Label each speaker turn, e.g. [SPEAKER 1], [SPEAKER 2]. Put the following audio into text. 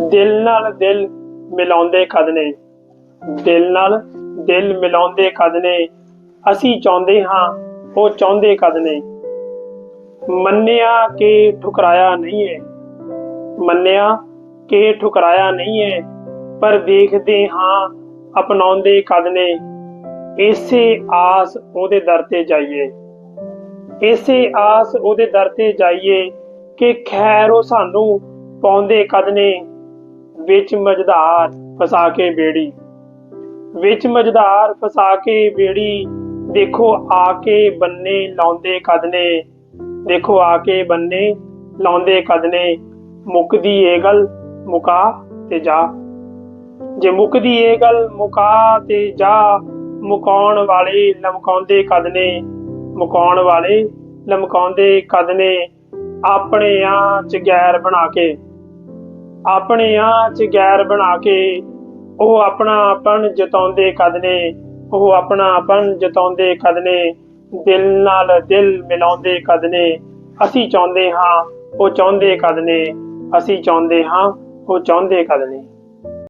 [SPEAKER 1] ਦਿਲ ਨਾਲ ਦਿਲ ਮਿਲਾਉਂਦੇ ਕਦ ਨੇ ਦਿਲ ਨਾਲ ਦਿਲ ਮਿਲਾਉਂਦੇ ਕਦ ਨੇ ਅਸੀਂ ਚਾਹੁੰਦੇ ਹਾਂ, ਉਹ ਚਾਹੁੰਦੇ ਕਦ ਨੇ ਮੰਨਿਆ ਕਿ ਠੁਕਰਾਇਆ ਨਹੀਂ ਹੈ। ਮੰਨਿਆ ਕਿ ਠੁਕਰਾਇਆ ਨਹੀਂ ਹੈ, ਪਰ ਦੇਖਦੇ ਹਾਂ ਅਪਣਾਉਂਦੇ ਕਦ ਨੇ ਇਸੇ ਆਸ ਉਹਦੇ ਦਰ ਤੇ ਜਾਈਏ। ਇਸੇ ਆਸ ਉਹਦੇ ਦਰ ਤੇ ਜਾਈਏ ਕਿ ਖੈਰ ਉਹ ਸਾਨੂੰ ਪਾਉਂਦੇ ਕਦ ਨੇ ਵਿੱਚ ਮਜ਼ਧਾਰ ਫਸਾ ਕੇ ਬੇੜੀ ਵਿੱਚ ਮਜ਼ਧਾਰ ਫਸਾ ਕੇ ਬੇੜੀ ਦੇਖੋ ਆ ਕੇ ਬੰਨੇ ਲਾਉਂਦੇ ਕਦ ਦੇਖੋ ਆ ਕੇ ਬੰਨੇ ਲਾਉਂਦੇ ਕਦ ਨੇ ਮੁੱਕਦੀ ਗੱਲ ਮੁਕਾ ਤੇ ਜਾ। ਜੇ ਮੁਕਦੀ ਏ ਗੱਲ ਮੁਕਾ ਤੇ ਜਾ, ਮੁਕਾਉਣ ਵਾਲੇ ਲਮਕਾਉਂਦੇ ਕਦਨੇ, ਮੁਕਾਉਣ ਵਾਲੇ ਲਮਕਾਉਂਦੇ ਕਦਨੇ, ਆਪਣੇ ਆ ਚ ਗੈਰ ਬਣਾ ਕੇ। ਆਪਣੇ ਆ ਚ ਗੈਰ ਬਣਾ ਕੇ ਉਹ ਆਪਣਾ ਆਪਨ ਜਤਾਉਂਦੇ ਕਦ ਨੇ ਉਹ ਆਪਣਾ ਆਪਨ ਜਤਾਉਂਦੇ ਕਦ ਨੇ ਦਿਲ ਨਾਲ ਦਿਲ ਮਿਲਾਉਂਦੇ ਕਦ ਨੇ ਅਸੀਂ ਚਾਹੁੰਦੇ ਹਾਂ ਉਹ ਚਾਹੁੰਦੇ ਕਦ ਨੇ ਅਸੀਂ ਚਾਹੁੰਦੇ ਹਾਂ ਉਹ ਚਾਹੁੰਦੇ ਕਦ ਨੇ